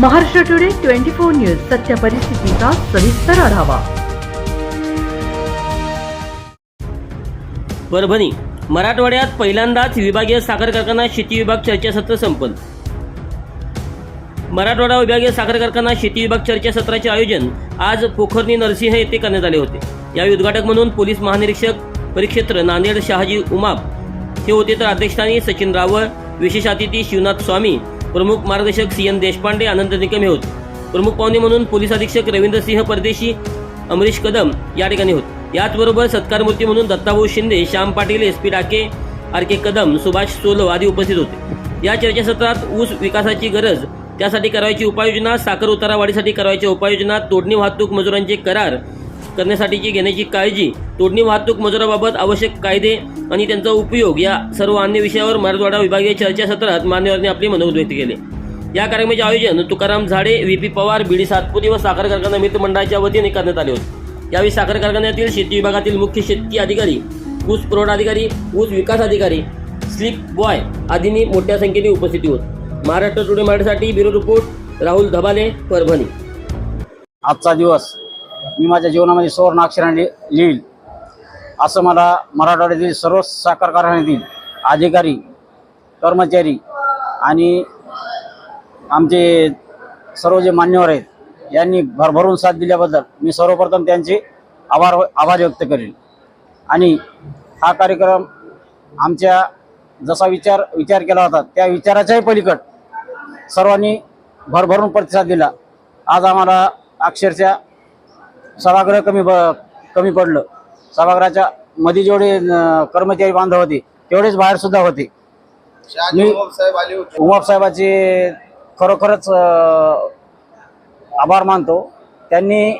Maharashtra today twenty four news सत्य परिस्थितीचा सविस्तर आढावा. परभणी मराठवाड्यात पहिल्यांदाच विभागीय साखर कारखाना शेती विभाग चर्चासत्र संपन्न. मराठवाडा विभागीय साखर कारखाना शेती विभाग चर्चासत्राचे आयोजन आज पोखरणी नरसिंह येथे करण्यात आले होते. यावेळी उद्घाटक म्हणून पोलीस महानिरीक्षक परिक्षेत्र नांदेड शहाजी उमाप. हे होते तर अध्यक्षस्थानी सचिन रावळ विशेष अतिथी शिवनाथ स्वामी प्रमुख मार्गदर्शक सी एन देशपांडे आनंद निकम हे प्रमुख पाहुणे म्हणून पोलीस अधीक्षक रवींद्रसिंह परदेशी अमरीश कदम या ठिकाणी होत. याचबरोबर सत्कारमूर्ती म्हणून Dattabhau Shinde Shyam Patil S P Dake R K Kadam Subhash Solo आदी उपस्थित होते. या चर्चासत्रात ऊस विकासाची गरज त्यासाठी करायची उपाययोजना साखर उतारा वाढीसाठी उपाययोजना तोडणी वाहतूक मजुरांचे करार करण्यासाठीची घेण्याची काळजी तोडणी वाहतूक मजुराबाबत आवश्यक कायदे आणि त्यांचा उपयोग या सर्व अन्य विषयावर मराठवाडा विभागीय चर्चासत्रात मान्यवरांनी आपले मनोगत व्यक्त केले. या कार्यक्रमाचे आयोजन Tukaram Zade V P Pawar BD Satpute व साखर कारखाना मित्र मंडळाच्या वतीने करण्यात आले होते. यावेळी साखर कारखान्यातील शेती विभागातील मुख्य शेतकी अधिकारी ऊस पुरवठा अधिकारी ऊस विकास अधिकारी स्लिप बॉय आदींनी मोठ्या संख्येने उपस्थिती होत. महाराष्ट्र टुडे मराठीसाठी ब्युरो रिपोर्ट राहुल धबाले परभणी. आजचा दिवस मी माझ्या जीवनामध्ये सुवर्ण अक्षराने लिहील. असं मला मराठवाड्यातील सर्व साखर कारखान्यातील अधिकारी कर्मचारी आणि आमचे सर्व जे मान्यवर आहेत यांनी भरभरून साथ दिल्याबद्दल मी सर्वप्रथम त्यांचे आभार आभार व्यक्त करेन आणि हा कार्यक्रम आमच्या जसा विचार विचार केला होता त्या विचाराच्याही पलीकड सर्वांनी भरभरून प्रतिसाद दिला. आज आम्हाला अक्षरशः सभागृह कमी ब कमी पडलं. सभागृहाच्या मध्ये जेवढे कर्मचारी बांधव होते तेवढेच बाहेर सुद्धा होते. मी उमाप साहेबाचे खरोखरच आभार मानतो. त्यांनी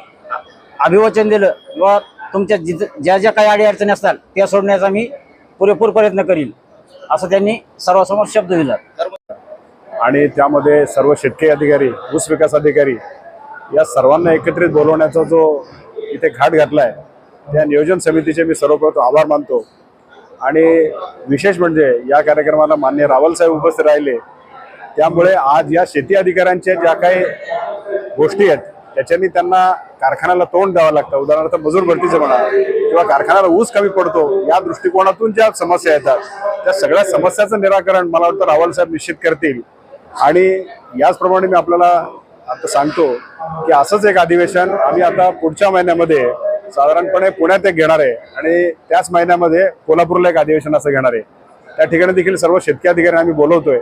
अभिवचन दिलं किंवा तुमच्या जिथं ज्या ज्या काही अडीअडचणी असतात त्या सोडण्याचा मी पुरेपूर प्रयत्न करील असं त्यांनी सर्वांसमोर शब्द दिला. आणि त्यामध्ये सर्व शेतकरी अधिकारी ऊस विकास अधिकारी या सर्वांना एकत्रित बोलवण्याचा जो इथे घाट घातला आहे त्या नियोजन समितीचे मी सर्वप्रथम आभार मानतो. आणि विशेष म्हणजे या कार्यक्रमाला मान्य रावलसाहेब उपस्थित राहिले. त्यामुळे आज या शेती अधिकाऱ्यांच्या ज्या काही गोष्टी आहेत त्याच्यानी त्यांना कारखान्याला तोंड द्यावं लागतं. उदाहरणार्थ मजूर भरतीचं म्हणा किंवा कारखान्याला ऊस कमी पडतो या दृष्टिकोनातून ज्या समस्या येतात त्या सगळ्या समस्याचं निराकरण मला वाटतं रावल साहेब निश्चित करतील. आणि याचप्रमाणे मी आपल्याला आता सांगतो की असंच एक अधिवेशन आम्ही आता पुढच्या महिन्यामध्ये साधारणपणे पुण्यात एक घेणार आहे आणि त्याच महिन्यामध्ये कोल्हापूरला एक अधिवेशन असं घेणार आहे. त्या ठिकाणी देखील सर्व शेतकरी अधिकारी आम्ही बोलवतोय.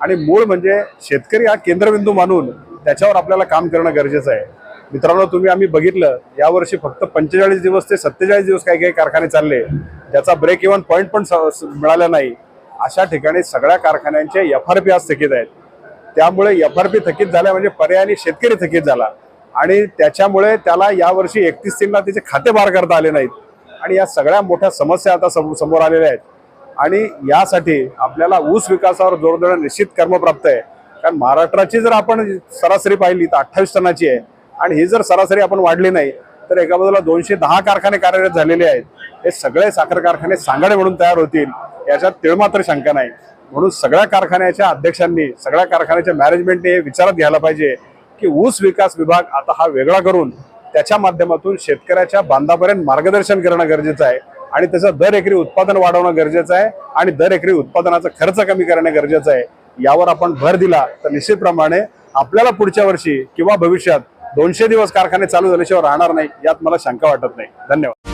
आणि मूळ म्हणजे शेतकरी हा केंद्रबिंदू मानून त्याच्यावर आपल्याला काम करणं गरजेचं आहे. मित्रांनो तुम्ही आम्ही बघितलं यावर्षी फक्त पंचेचाळीस दिवस ते सत्तेचाळीस दिवस काही काही कारखाने चालले. त्याचा ब्रेक इव्हन पॉईंट पण स- मिळाला नाही. अशा ठिकाणी सगळ्या कारखान्यांचे एफ आर पी आज थकीत आहेत. त्यामुळे एफ आर पी थकीत झाल्या म्हणजे पर्यायाने शेतकरी थकीत झाला. आणि त्याच्यामुळे त्याला यावर्षी एकतीस तीनला त्याचे खाते बार करता आले नाहीत. आणि या सगळ्या मोठ्या समस्या आता सम- समोर आलेल्या आहेत. आणि यासाठी आपल्याला ऊस विकासावर जोर देणं निश्चित कर्मप्राप्त आहे. कारण महाराष्ट्राची जर आपण सरासरी पाहिली तर अठ्ठावीस टनाची आहे. आणि ही जर सरासरी आपण वाढली नाही तर एका बाजूला दोनशे दहा कारखाने कार्यरत झालेले आहेत. हे सगळे साखर कारखाने सांगाडे म्हणून तयार होतील. याच्यात तिळमात्र शंका नाही. म्हणून सगळ्या कारखान्याच्या अध्यक्षांनी सगळ्या कारखान्याच्या मॅनेजमेंटने हे विचारात घ्यायला पाहिजे की ऊस विकास विभाग आता हा वेगळा करून त्याच्या माध्यमातून शेतकऱ्याच्या बांधापर्यंत मार्गदर्शन करणं गरजेचं आहे आणि त्याचं दर एकरी उत्पादन वाढवणं गरजेचं आहे आणि दर एकरी उत्पादनाचा खर्च कमी करणं गरजेचं आहे. यावर आपण भर दिला तर निश्चितप्रमाणे आपल्याला पुढच्या वर्षी किंवा भविष्यात दोनशे दिवस कारखाने चालू झाल्याशिवाय राहणार नाही यात मला शंका वाटत नाही. धन्यवाद.